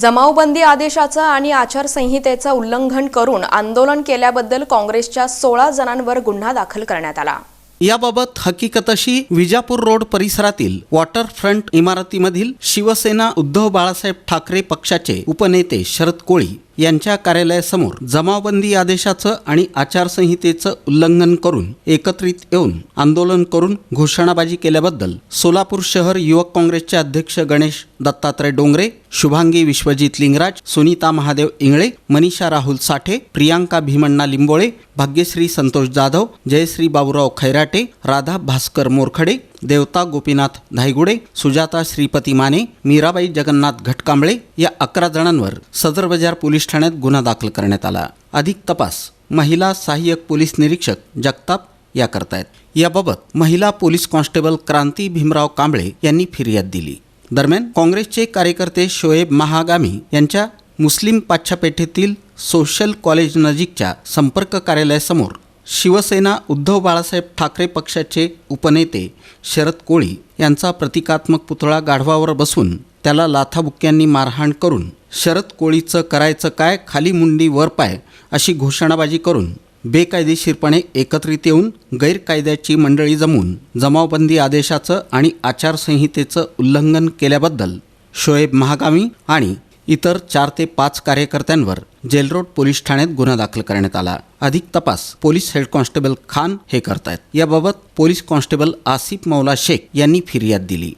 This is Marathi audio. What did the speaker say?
जमावबंदी आदेशाचं आणि आचारसंहितेचं उल्लंघन करून आंदोलन केल्याबद्दल काँग्रेसच्या सोळा जणांवर गुन्हा दाखल करण्यात आला. याबाबत हकीकत अशी विजापूर रोड परिसरातील वॉटरफ्रंट इमारतीमधील शिवसेना उद्धव बाळासाहेब ठाकरे पक्षाचे उपनेते शरद कोळी यांच्या कार्यालयासमोर जमावबंदी आदेशाचं आणि आचारसंहितेचं उल्लंघन करून एकत्रित येऊन आंदोलन करून घोषणाबाजी केल्याबद्दल सोलापूर शहर युवक काँग्रेसचे अध्यक्ष गणेश दत्तात्रय डोंगरे शुभांगी विश्वजित लिंगराज सुनीता महादेव इंगळे मनीषा राहुल साठे प्रियांका भीमण्णा लिंबोळे भाग्यश्री संतोष जाधव जयश्री बाबूराव खैराटे राधा भास्कर मोरखडे देवता गोपीनाथ धायगुडे सुजाता श्रीपती माने मीराबाई जगन्नाथ घटकांबळे या अकरा जणांवर सदर बाजार पोलीस ठाण्यात गुन्हा दाखल करण्यात आला. अधिक तपास महिला सहाय्यक पोलीस निरीक्षक जगताप या करतायत. याबाबत महिला पोलीस कॉन्स्टेबल क्रांती भीमराव कांबळे यांनी फिर्याद दिली. दरम्यान काँग्रेसचे कार्यकर्ते शोएब महागामी यांच्या मुस्लिम पाच्छापेठेतील सोशल कॉलेज नजीकच्या संपर्क कार्यालयासमोर शिवसेना उद्धव बाळासाहेब ठाकरे पक्षाचे उपनेते शरद कोळी यांचा प्रतिकात्मक पुतळा गाढवावर बसून त्याला लाथाबुक्क्यांनी मारहाण करून शरद कोळीचं करायचं काय खाली मुंडी वर पाय अशी घोषणाबाजी करून बेकायदेशीरपणे एकत्रित येऊन गैरकायद्याची मंडळी जमून जमावबंदी आदेशाचं आणि आचारसंहितेचं उल्लंघन केल्याबद्दल शोएब महागामी आणि इतर चार ते पाच कार्यकर्त्यांवर जेलरोड पोलीस ठाण्यात गुन्हा दाखल करण्यात आला. अधिक तपास पोलीस हेड कॉन्स्टेबल खान हे करतायत. याबाबत पोलीस कॉन्स्टेबल आसिफ मौला शेख यांनी फिर्याद दिली.